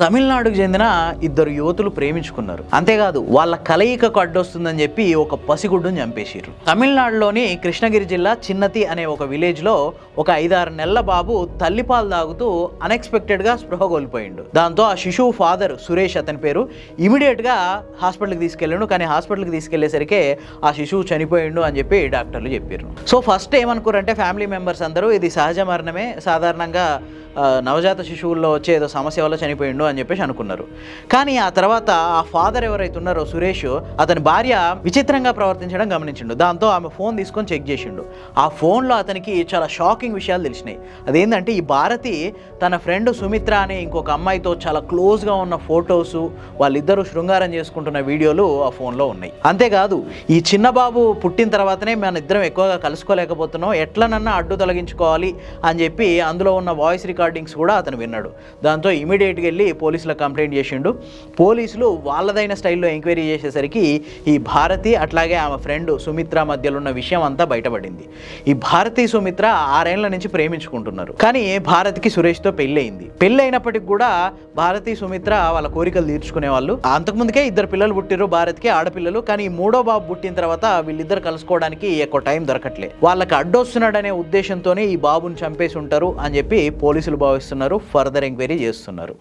తమిళనాడుకు చెందిన ఇద్దరు యువతులు ప్రేమించుకున్నారు. అంతేకాదు వాళ్ళ కలయికకు అడ్డొస్తుందని చెప్పి ఒక పసిగుడ్డును చంపేశారు తమిళనాడులోని కృష్ణగిరి జిల్లా చిన్నతి అనే ఒక విలేజ్లో ఒక ఐదారు నెలల బాబు తల్లిపాలు తాగుతూ అన్ఎక్స్పెక్టెడ్గా స్పృహ కోల్పోయిండు. దాంతో ఆ శిశువు ఫాదర్ సురేష్ అతని పేరు ఇమీడియట్గా హాస్పిటల్కి తీసుకెళ్ళాడు. కానీ హాస్పిటల్కి తీసుకెళ్ళేసరికి ఆ శిశువు చనిపోయిండు అని చెప్పి డాక్టర్లు చెప్పారు సో ఫస్ట్ ఏమనుకోరంటే ఫ్యామిలీ మెంబర్స్ అందరూ ఇది సహజ మరణమే. సాధారణంగా నవజాత శిశువుల్లో వచ్చే ఏదో సమస్య వల్ల చనిపోయిండు అని చెప్పేసి అనుకున్నారు. కానీ ఆ తర్వాత ఆ ఫాదర్ ఎవరైతే ఉన్నారో సురేష్ అతని భార్య విచిత్రంగా ప్రవర్తించడం గమనించిండు. దాంతో ఆమె ఫోన్ తీసుకొని చెక్ చేసిండు. ఆ ఫోన్లో అతనికి చాలా షాకింగ్ విషయాలు తెలిసినాయి. అదేంటంటే ఈ భారతి తన ఫ్రెండ్ సుమిత్ర అనే ఇంకొక అమ్మాయితో చాలా క్లోజ్గా ఉన్న ఫొటోస్ వాళ్ళిద్దరూ శృంగారం చేసుకుంటున్న వీడియోలు ఆ ఫోన్లో ఉన్నాయి. అంతేకాదు ఈ చిన్న బాబు పుట్టిన తర్వాతనే మన ఇద్దరం ఎక్కువగా కలుసుకోలేకపోతున్నాం. ఎట్లనన్నా అడ్డు తొలగించుకోవాలి అని చెప్పి అందులో ఉన్న వాయిస్ రికార్డింగ్స్ కూడా అతను విన్నాడు. దాంతో ఇమీడియట్గా వెళ్ళి పోలీసులకు కంప్లైంట్ చేసిండు. పోలీసులు వాళ్ళదైన స్టైల్లో ఎంక్వైరీ చేసేసరికి ఈ భారతి అట్లాగే ఆమె ఫ్రెండ్ సుమిత్ర మధ్యలో ఉన్న విషయం అంతా బయటపడింది. ఈ భారతి సుమిత్ర ఆరేళ్ళ నుంచి ప్రేమించుకుంటున్నారు. కానీ భారత్కి సురేష్తో పెళ్ళయింది. పెళ్ళి అయినప్పటికి కూడా భారతి సుమిత్ర వాళ్ళ కోరికలు తీర్చుకునే వాళ్ళు అంతకుముందుకే ఇద్దరు పిల్లలు పుట్టిరు భారత్కి ఆడపిల్లలు. కానీ ఈ మూడో బాబు పుట్టిన తర్వాత వీళ్ళిద్దరు కలుసుకోవడానికి ఎక్కువ టైం దొరకట్లే. వాళ్ళకి అడ్డొస్తున్నాడనే ఉద్దేశంతోనే ఈ బాబుని చంపేసి ఉంటారు అని చెప్పి పోలీసులు భావిస్తున్నారు ఫర్దర్ ఎంక్వైరీ చేస్తున్నారు.